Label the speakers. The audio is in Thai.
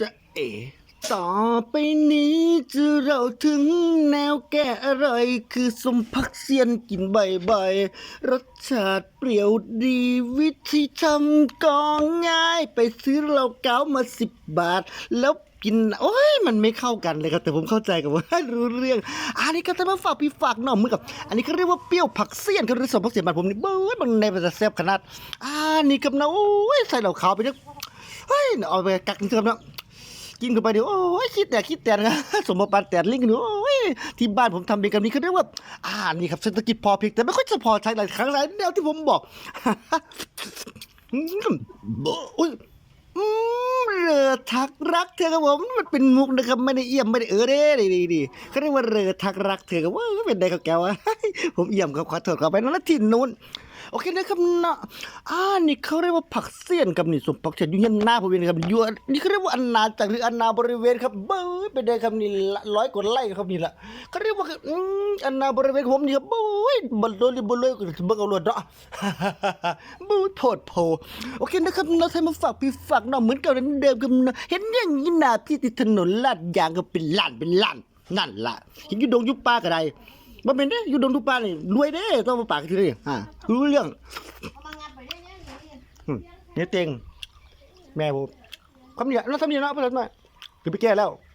Speaker 1: จะเอ๋ต่อไปนี้จะเราถึงแนวแก้อร่อยคือสมพักเซียนกินใบ่อยๆรสชาติเปรี้ยวดีวิธีทำก็ง่าย ไปซื้อเราเก้ามาสิบบาท แล้วกินโอ้ยมันไม่เข้ากันเลยครับ แต่ผมเข้าใจกับว่ารู้เรื่อง อันนี้ก็จะมาฝากพี่ฝากน้องมือกับ อันนี้เขาเรียกว่าเปรี้ยวผักเสี้ยนเขาเรียกสมผักเสี้ยนบ้านผมนี่เบ้ยมันในมันจะแซ่บขนาดอ่านี่กับนะโอ้ยใส่เหล่าขาวไปเนี่ยเฮ้ยเอาไปกักนี่ครับเนาะ กินเข้าไปเดี๋ยวโอ้ยคิดแต่คิดแต่นะสมบัติแต่ลิงก์หนูโอ้ยที่บ้านผมทำเป็นกับนี้เขาเรียกว่าอ่านี่ครับเศรษฐกิจพอเพียงแต่ไม่ค่อยจะพอใช้หลายครั้งหลายแนวที่ผมบอกอืมโอ้ยอืมเรือทักรักเธอครับผมมันเป็นมุกนะครับไม่ได้เอี่ยมไม่ได้เออเด้ดีดีดีเขาเรียกว่าเรือทักรักเธอครับว่าเป็นไดกับแกวะผมเอี่ยมครับขอโทษขอไปนั่นที่นู้น โอเคนะครับเนาะอ่านี่เขาเรียกว่าผักเสี้ยนกับนี่สมผักเสี้ยนอยู่ยันหน้าบริเวณครับอยู่นี่เขาเรียกว่าอนนาจากหรืออนนาบริเวณครับเบ้ยไปได้ครับนี่ร้อยกว่าไร่ครับนี่ละเขาเรียกว่าอืมอนนาบริเวณของผมนี่ครับเบ้ยบนโดนบนเลยก็จะเบิ่งเอาลวดเนาะบูโพดโพโอเคนะครับเราใช้มาฝากพี่ฝากน้องเหมือนกันเดิมกันนะเห็นอย่างนี้นาพี่ติดถนนลาดยางก็เป็นล้านเป็นล้านนั่นล่ะเห็นอยูดงอยุป้าก็ได้ บ่เป็นเด้ออยู่ดงทุกป้านี่รวยเด้ต้องมาปากทีนี้อ่ารู้เรื่อง
Speaker 2: เอามางัดไปเรื่อยๆเรื่อย
Speaker 1: อืมเนี่ยเต็งแม่ผมคำนี้แล้วทำนี้เนาะเพื่อนหน่อยคือไปแก้แล้ว
Speaker 2: ๆ